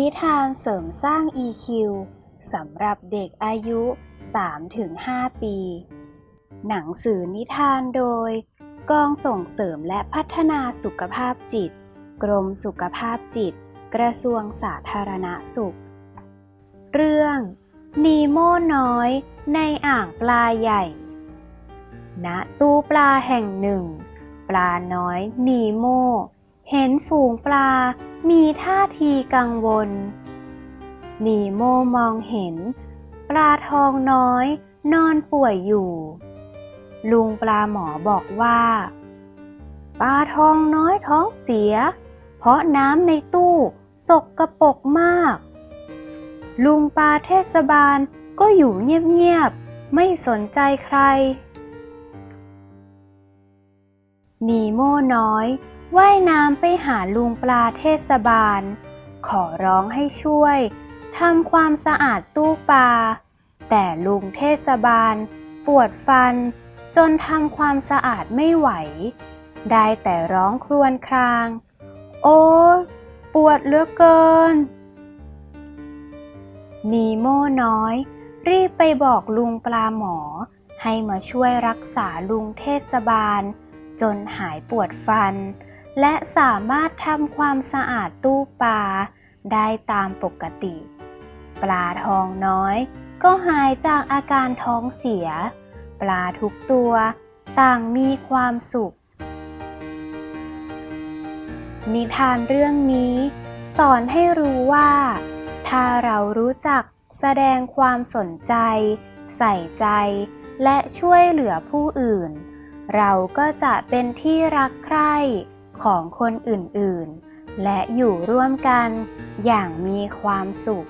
นิทานเสริมสร้าง EQ สำหรับเด็กอายุ 3-5 ปี หนังสือนิทานโดย กองส่งเสริมและพัฒนาสุขภาพจิต กรมสุขภาพจิต กระทรวงสาธารณสุข เรื่องนีโม่น้อยในอ่างปลาใหญ่ ณ ตู้ปลาแห่งหนึ่ง ปลาน้อยนีโม เห็นฝูงปลา มีท่าทีกังวล นีโมมองเห็น ปลาทองน้อย นอนป่วยอยู่ ลุงปลาหมอบอกว่า ปลาทองน้อยท้องเสีย เพราะน้ำในตู้สกกระปกมาก ลุงปลาเทศบาลก็อยู่เงียบๆ ไม่สนใจใคร นีโมน้อย ว่ายน้ำไปหาลุงปลาเทศบาล ขอร้องให้ช่วยทำความสะอาดตู้ปลา แต่ลุงเทศบาล ปวดฟัน จนทำความสะอาดไม่ไหว ได้แต่ร้องครวญคราง โอ้ปวดเหลือเกิน นีโม่น้อย รีบไปบอกลุงปลาหมอ ให้มาช่วยรักษาลุงเทศบาล จนหายปวดฟัน และสามารถทำความสะอาดตู้ปลาได้ตามปกติ ปลาทองน้อย ก็หายจากอาการท้องเสีย ปลาทุกตัวต่างมีความสุข นิทานเรื่องนี้ สอนให้รู้ว่า ถ้าเรารู้จักแสดงความสนใจ ใส่ใจ และช่วยเหลือผู้อื่น เราก็จะเป็นที่รักใคร่ ของคนอื่นๆ และอยู่ร่วมกันอย่างมีความสุข